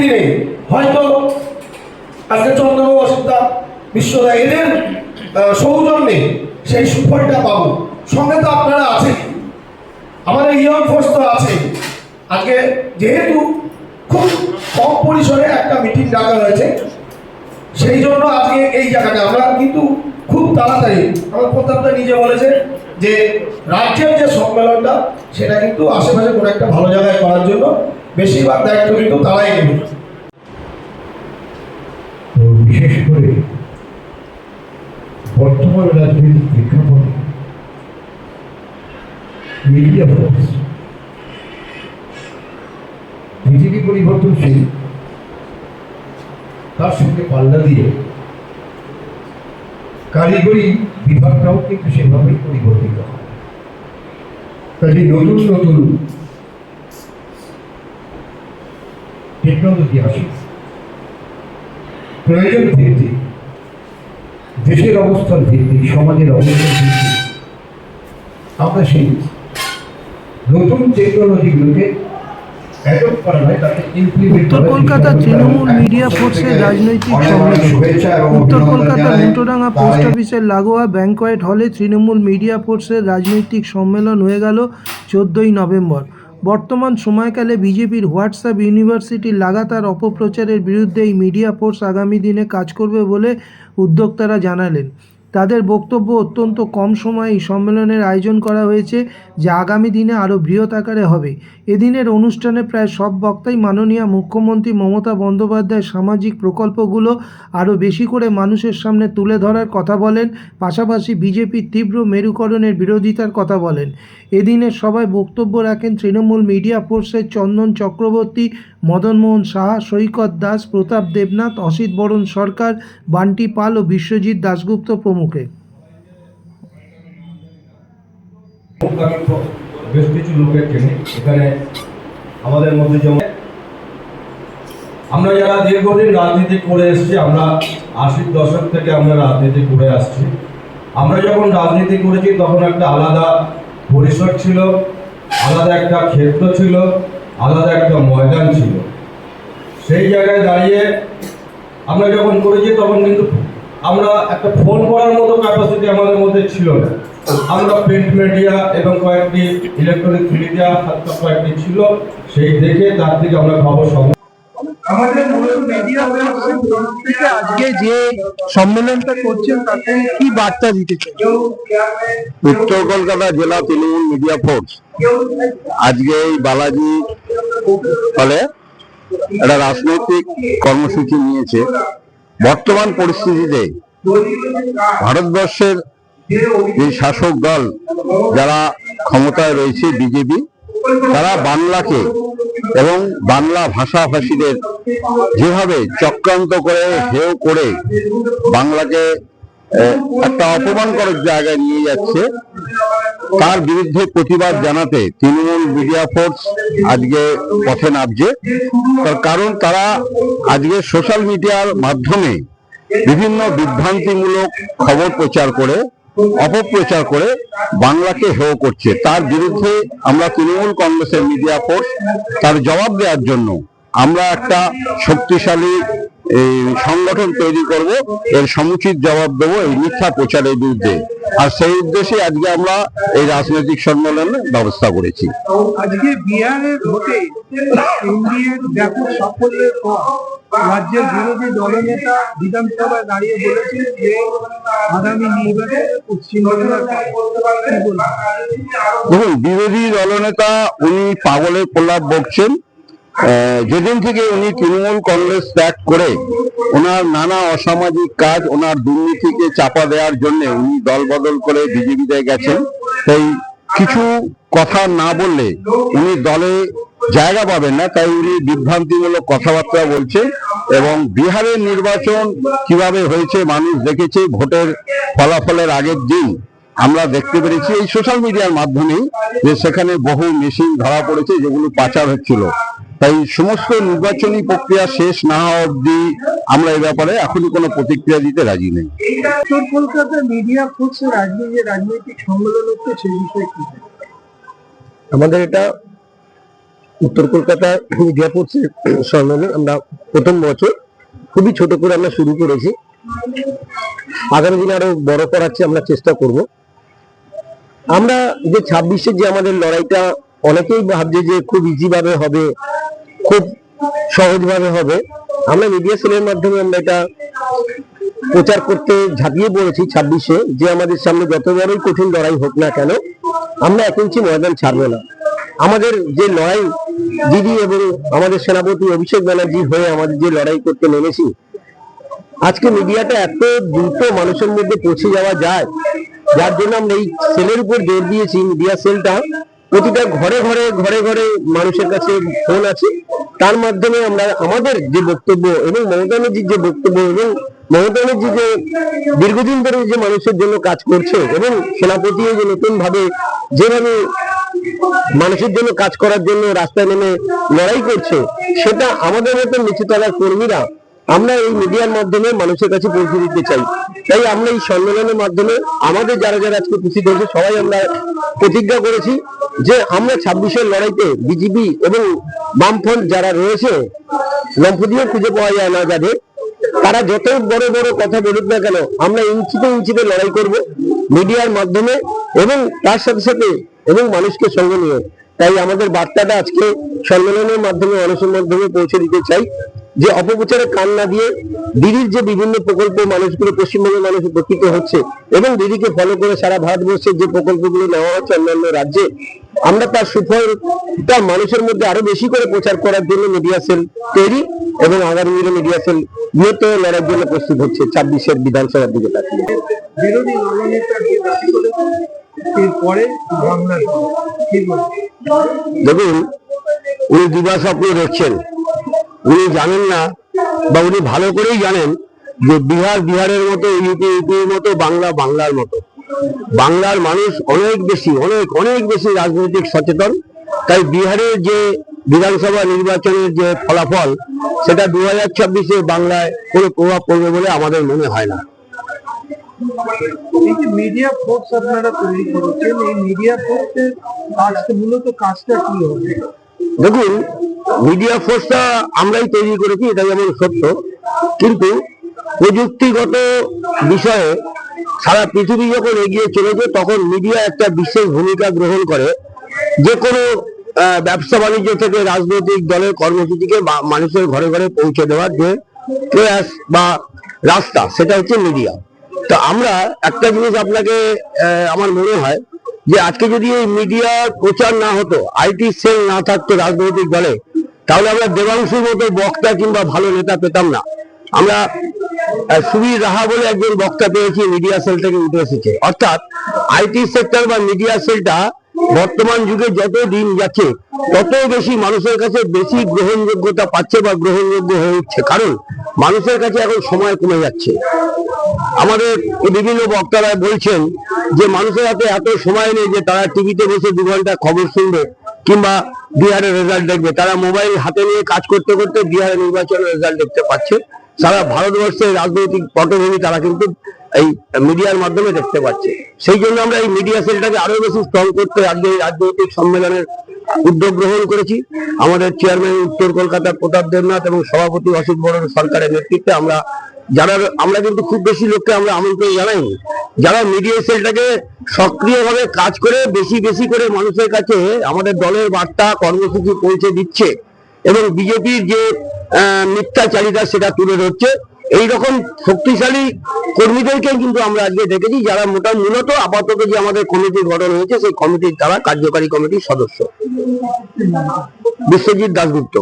দিনে হয়তো আজকে চন্দ্রবাবু অসিতা বিশ্বদা এদের সৌজন্যে সেই সুফলটা পাবো। সঙ্গে তো আপনারা আছেন। আমাদের ইয়ং ফোর্স তো আছে। আজকে যেহেতু খুব কম পরিসরে একটা মিটিং ডাকা হয়েছে, সেই জন্য আজকে এই জায়গাটা আমরা কিন্তু খুব তাড়াতাড়ি, আমার প্রতাপটা নিজে বলেছে যে, রাজ্যের যে সম্মেলনটা, সেটা কিন্তু আশেপাশে কোনো একটা ভালো জায়গায় করার জন্য বেশিরভাগ দায়িত্ব কিন্তু তারাই নেবে। বিশেষ করে বর্তমান রাজনৈতিক প্রেক্ষাপটে মিডিয়া ফোর্স পৃথিবী পরিবর্তনশীল তার সঙ্গে পাল্লা দিয়ে কারিগরি বিভাগটাও কিন্তু সেভাবেই পরিবর্তিত হয়। কাজে নতুন নতুন টেকনোলজি আসে। প্রয়োজন ভিত্তিক দেশের অবস্থান ভিত্তিক সমাজের অবস্থান ভিত্তিক। আমরা সেই নতুন টেকনোলজিগুলোকে উত্তর কলকাতা তৃণমূল মিডিয়া ফোর্সের রাজনৈতিক উত্তর কলকাতা মুন্টোডাঙ্গা পোস্ট অফিসের লাগোয়া ব্যাংকোয়েট হলে তৃণমূল মিডিয়া ফোর্সের রাজনৈতিক সম্মেলন হয়ে গেল চোদ্দোই নভেম্বর। বর্তমান সময়কালে বিজেপির হোয়াটসঅ্যাপ ইউনিভার্সিটির লাগাতার অপপ্রচারের বিরুদ্ধে এই মিডিয়া ফোর্স আগামী দিনে কাজ করবে বলে উদ্যোক্তারা জানালেন। তাদের বক্তব্য অত্যন্ত কম সময়ে এই সম্মেলনের আয়োজন করা হয়েছে, যা আগামী দিনে আরও বৃহৎ আকারে হবে। এদিনের অনুষ্ঠানে প্রায় সব বক্তাই মাননীয় মুখ্যমন্ত্রী মমতা বন্দ্যোপাধ্যায়ের সামাজিক প্রকল্পগুলো আরও বেশি করে মানুষের সামনে তুলে ধরার কথা বলেন, পাশাপাশি বিজেপির তীব্র মেরুকরণের বিরোধিতার কথা বলেন। এদিনের সভায় বক্তব্য রাখেন তৃণমূল মিডিয়া ফোর্সের চন্দন চক্রবর্তী মদনমোহন সাহা, সৈকত দাস, প্রতাপ দেবনাথ, অসিত বরণ সরকার, বান্টি পাল ও বিশ্বজিৎ দাশগুপ্ত প্রমুখে। তো বেশ কিছু লোকের চিনি এখানে আমাদের মধ্যে যেমন আমরা যারা দীর্ঘদিন রাজনীতি করে এসেছি, আমরা আশির দশক থেকে আমরা রাজনীতি করে আসছি। আমরা যখন রাজনীতি করেছি, তখন একটা আলাদা পরিসর ছিল, আলাদা একটা ক্ষেত্র ছিল, আলাদা একটা ময়দান ছিল। সেই জায়গায় দাঁড়িয়ে আমরা যখন করেছি, তখন কিন্তু আমরা একটা ফোন করার মতো ক্যাপাসিটি আমাদের মধ্যে ছিল না। আমরা প্রিন্ট মিডিয়া এবং কয়েকটি ইলেকট্রনিক মিডিয়া কয়েকটি ছিল সেই দেখে তার থেকে আমরা খবর সংগ্রহ আমাদের মিডিয়া আজকে যে সম্মেলনটা করছেন তাতে কি বার্তা দিতে উত্তর কলকাতা জেলা তৃণমূল মিডিয়া ফোর্স আজকে এই বালাজি হলে একটা রাজনৈতিক কর্মসূচি নিয়েছে। বর্তমান পরিস্থিতিতে ভারতবর্ষের যে শাসক দল যারা ক্ষমতায় রয়েছে, বিজেপি, তারা বাংলাকে এবং বাংলা ভাষাভাষীদের যেভাবে চক্রান্ত করে, হেয় করে বাংলাকে একটা অপমানকর জায়গায় নিয়ে যাচ্ছে তার বিরুদ্ধে প্রতিবাদ জানাতে তৃণমূল মিডিয়া ফোর্স আজকে পথে নামছে। তার কারণ তারা আজকে সোশ্যাল মিডিয়ার মাধ্যমে বিভিন্ন বিভ্রান্তিমূলক খবর প্রচার করে, অপপ্রচার করে বাংলাকে হেয় করছে। তার বিরুদ্ধে আমরা তৃণমূল কংগ্রেসের মিডিয়া ফোর্স তার জবাব দেওয়ার জন্য আমরা একটা শক্তিশালী এই সংগঠন তৈরি করব এর সমুচিত জবাব দেবো এই মিথ্যা প্রচারের বিরুদ্ধে। আর সেই উদ্দেশ্যে আজকে আমরা এই রাজনৈতিক সম্মেলনের ব্যবস্থা করেছি। আজকে বিহারের ভোটে এনডিএর ব্যাপক সাফল্যের পর রাজ্যের বিরোধী দলনেতা বিধানসভায় দাঁড়িয়ে বলেছেন যে আগামী নির্বাচনে দেখুন বিরোধী দলনেতা উনি পাগলের প্রলাপ বকছেন। যেদিন থেকে উনি তৃণমূল কংগ্রেস ত্যাগ করে ওনার নানা অসামাজিক কাজ, ওনার দুর্নীতিকে চাপা দেওয়ার জন্য উনি দল বদল করে বিজেপিতে গেছেন, তাই কিছু কথা না বললে উনি দলে জায়গা পাবেন না, তাই উনি বিভ্রান্তিমূলক কথাবার্তা বলছে এবং বিহারের নির্বাচন কীভাবে হয়েছে মানুষ দেখেছে, ভোটের ফলাফলের আগের দিন আমরা দেখতে পেরেছি এই সোশ্যাল মিডিয়ার মাধ্যমেই যে সেখানে বহু মেশিন ধরা পড়েছে, যেগুলো পাচার হচ্ছিল। তাই সমস্ত নির্বাচনী প্রক্রিয়া শেষ না হওয়া অবধি আমরা এই ব্যাপারে এখনই কোনো প্রতিক্রিয়া দিতে রাজি নেই। উত্তর কলকাতা মিডিয়া ফোর্সের আজকে যে রাজনৈতিক সম্মেলন হচ্ছে সেই বিষয়ে কি আমাদের এটা উত্তর কলকাতা মিডিয়া ফোর্সের সম্মেলন আমরা প্রথম বছর খুবই ছোট করে আমরা শুরু করেছি। আগামী দিনে আরও বড় করাচ্ছে আমরা চেষ্টা করব। আমরা যে ছাব্বিশের যে আমাদের লড়াইটা অনেকেই ভাবছে যে খুব ইজি ভাবে হবে। খুব সহজভাবে হবে। আমরা মিডিয়া সেলের মাধ্যমে আমরা এটা প্রচার করতে ঝাঁপিয়ে পড়েছি ছাব্বিশে, যে আমাদের সামনে যত বড়ই কঠিন লড়াই হোক না কেন, আমরা এক ইঞ্চি ময়দান ছাড়বো না। আমাদের যে লড়াই, দিদি এবং আমাদের সেনাপতি অভিষেক ব্যানার্জি হয়ে আমাদের যে লড়াই করতে নেমেছি, আজকে মিডিয়াটা এত দ্রুত মানুষের মধ্যে পৌঁছে যাওয়া যায়, যার জন্য আমরা এই সেলের উপর জোর দিয়েছি মিডিয়া সেলটা প্রতিটা ঘরে ঘরে ঘরে ঘরে মানুষের কাছে ফোন আছে। তার মাধ্যমে আমরা আমাদের যে বক্তব্য এবং মমতা ব্যানার্জির যে বক্তব্য এবং মমতা ব্যানার্জি যে দীর্ঘদিন ধরে যে মানুষের জন্য কাজ করছে এবং সেনাপতিও যে নতুন ভাবে যেভাবে মানুষের জন্য কাজ করার জন্য রাস্তায় নেমে লড়াই করছে, সেটা আমাদের মতো নিচুতলার কর্মীরা আমরা এই মিডিয়ার মাধ্যমে মানুষের কাছে পৌঁছে দিতে চাই। তাই আমরা এই সম্মেলনের মাধ্যমে আমাদের যারা যারা আজকে উপস্থিত হয়েছে, সবাই আমরা প্রতিজ্ঞা করেছি যে আমরা ছাব্বিশের লড়াইতে বিজেপি এবং বামফ্রন্ট যারা রয়েছে লম্পদিও খুঁজে পাওয়া যায় না যাদের, তারা যত বড় বড় কথা বলুক না কেন, আমরা ইঞ্চিতে ইঞ্চিতে লড়াই করব মিডিয়ার মাধ্যমে এবং তার সাথে সাথে এবং মানুষকে সঙ্গে নিয়ে। তাই আমাদের বার্তাটা আজকে সম্মেলনের মাধ্যমে, মানুষের মাধ্যমে পৌঁছে দিতে চাই। যে অপপ্রচারে কান না দিয়ে দিদির যে বিভিন্ন প্রকল্প মানুষগুলো পশ্চিমবঙ্গের মানুষ উপকৃত হচ্ছে এবং দিদিকে ফলো করে সারা ভারতবর্ষের যে প্রকল্পগুলো নেওয়া হচ্ছে অন্যান্য রাজ্যে আমরা তার সুফলটা মানুষের মধ্যে আরও বেশি করে প্রচার করার জন্য মিডিয়া সেল তৈরি এবং আগামী দিনে মিডিয়া সেল বৃহত্তর লড়াইয়ের জন্য প্রস্তুত হচ্ছে ছাব্বিশের বিধানসভার দিকে তাকিয়ে। বিরোধী দেখুন উনি দিবা স্বপ্ন দেখছেন। উনি জানেন না, বা উনি ভালো করেই জানেন যে বিহার বিহারের মতো, ইউপি, ইউপির মতো, বাংলা বাংলার মতো। বাংলার মানুষ অনেক বেশি, অনেক অনেক বেশি রাজনৈতিক সচেতন। তাই বিহারের যে বিধানসভা নির্বাচনের যে ফলাফল, সেটা দু হাজার ছাব্বিশে বাংলায় কোনো প্রভাব পড়বে বলে আমাদের মনে হয় না। মিডিয়া দেখুন মিডিয়া ফোর্সটা আমরাই তৈরি করেছি এটা যেমন সত্য। কিন্তু প্রযুক্তিগত বিষয়ে সারা পৃথিবী যখন এগিয়ে চলেছে, তখন মিডিয়া একটা বিশেষ ভূমিকা গ্রহণ করে। যে কোনো ব্যবসা বাণিজ্য থেকে রাজনৈতিক দলের কর্মসূচিকে মানুষের ঘরে ঘরে পৌঁছে দেওয়ার যে প্রয়াস বা রাস্তা, সেটা হচ্ছে মিডিয়া তো আমরা একটা জিনিস আপনাকে আমার মনে হয় যে আজকে যদি এই মিডিয়ার প্রচার না হতো আইটি সেল না থাকতো রাজনৈতিক দলে, তাহলে আমরা দেবাংশুর মতো বক্তা কিংবা ভালো নেতা পেতাম না। আমরা সুবীর রাহা বলে একজন বক্তা পেয়েছি মিডিয়া সেল থেকে উঠে এসেছে। অর্থাৎ আইটি সেক্টর বা মিডিয়া সেলটা বর্তমান যুগে যত দিন যাচ্ছে, তত বেশি মানুষের কাছে বেশি গ্রহণযোগ্যতা পাচ্ছে বা গ্রহণযোগ্য হয়ে উঠছে। কারণ, মানুষের কাছে এখন সময় কমে যাচ্ছে। আমাদের বিভিন্ন বক্তারা বলছেন যে মানুষের হাতে এত সময় নেই যে তারা টিভিতে বসে দু ঘণ্টা খবর শুনবে কিংবা বিহারের রেজাল্ট দেখবে। তারা মোবাইল হাতে নিয়ে কাজ করতে করতে বিহারের নির্বাচনের রেজাল্ট দেখতে পাচ্ছে। সারা ভারতবর্ষের রাজনৈতিক পটভূমি তারা কিন্তু এই মিডিয়ার মাধ্যমে দেখতে পাচ্ছে। সেই জন্য আমরা এই মিডিয়া সেলটাকে আরও বেশি স্ট্রং করতে আজকে রাজনৈতিক সম্মেলনের উদ্যোগ গ্রহণ করেছি। আমাদের চেয়ারম্যান উত্তর কলকাতার প্রতাপ দেবনাথ এবং সভাপতি অসিত বড় সরকারের নেতৃত্বে আমরা যারা আমরা কিন্তু খুব বেশি লোককে আমরা আমন্ত্রণ জানাইনি, যারা মিডিয়া সেলটাকে সক্রিয়ভাবে কাজ করে বেশি বেশি করে মানুষের কাছে আমাদের দলের বার্তা, কর্মসূচি পৌঁছে দিচ্ছে এবং বিজেপির যে মিথ্যাচারিতা সেটা তুলে ধরছে। এইরকম শক্তিশালী কর্মীদেরকে কিন্তু আমরা আজকে দেখেছি, যারা মোটা মূলত আপাতত যে আমাদের কমিটি গঠন হয়েছে, সেই কমিটির তারা কার্যকারী কমিটির সদস্য। বিশ্বজিৎ দাসগুপ্ত